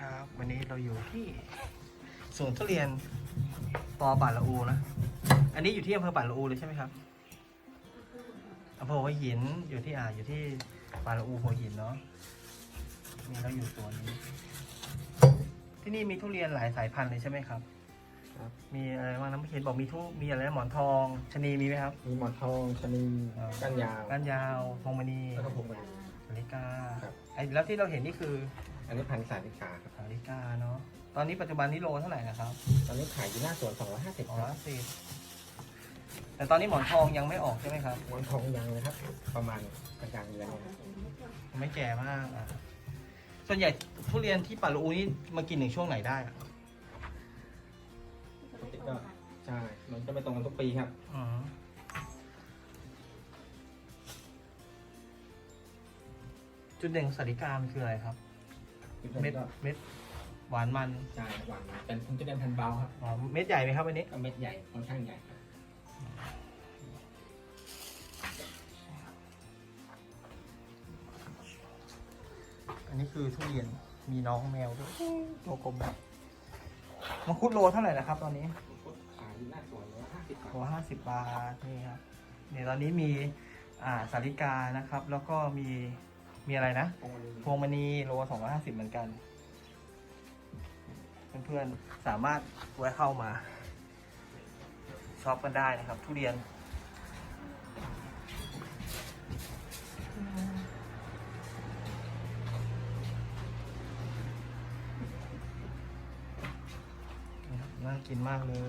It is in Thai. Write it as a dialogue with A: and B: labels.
A: ครับ วันนี้เราอยู่ที่สวนทุเรียนปอป่าละอูนะ อันนี้อยู่ที่อำเภอป่าละอูเลยใช่ไหมครับอำเภอหัวหินอยู่ที่อ่าอยู่ที่ป่าละอูหัวหินเนาะนี่เราอยู่สวนนี้ ที่นี่มีทุเรียนหลายสายพันธุ์เลยใช่ไหมครับ
B: ครับ
A: มีอะไรบ้างนะไม่เห็นบอกมีทุมีอะไรนะหมอนทองชะนีมีไหมครับ
B: มีหมอนทองชะนี
A: อ่า
B: ก้านยาว
A: ก้านยาวพวงมณี
B: แล้วก็พวงมณี
A: สาลิกา
B: ครับ
A: ไอ้แล้วที่เราเห็นนี่คือ
B: อันนี้พันธุ์สาลิกาครับ
A: สาลิกาเนาะ ตอนนี้ปัจจุบันนี้โลเท่าไหร่นะครับ
B: ตอนนี้ขายอยู่หน้าสวน250
A: สอง
B: ค
A: ร้
B: รั
A: อบยสิบแต่ตอนนี้หมอนทองยังไม่ออกใช่ไหมครับ
B: หมอนทองยังเลยครับ ประมาณกลางๆเดือนเนี้ครับ
A: ยังไม่แก่มากอะส่วนใหญ่ทุเรียนที่ป่าละอูนี่มากินถึงช่วงไหนได้อะ
B: ปกติก็ใช่ มันจะไม่ตรงกันทุกปีครับ
A: อืมจุดเด่นของสาลิกามันคืออะไรครับ เม็ด
B: ก็
A: เม็ดหวานมัน
B: ใช่หวานเป็นผมจะเรียนพันธุ์เบาครับ
A: อ๋อเม็ดใหญ่ไหมครับอันนี้
B: ก็เม็ดใหญ่ค่อนข้างใหญ่ครับ
A: อันนี้คือทุเรียนมีน้องแมวด้วยตัวกลมแบบมังคุดโลเท่าไหร่นะครับตอนนี้
B: ขายอยู่หน้าสวน150บาท
A: โลห้าสิบบาทนี่ครับเนี่ยตอนนี้มีอ่าสาลิกานะครับ แล้วก็มี มีอะไรนะ
B: พวงมณี
A: พวงมณีโลสองร้อยห้าสิบเหมือนกัน เพื่อนๆ สามารถแวะเข้ามาช็อปกันได้นะครับ ทุเรียนนี่ครับน่ากินมากเลย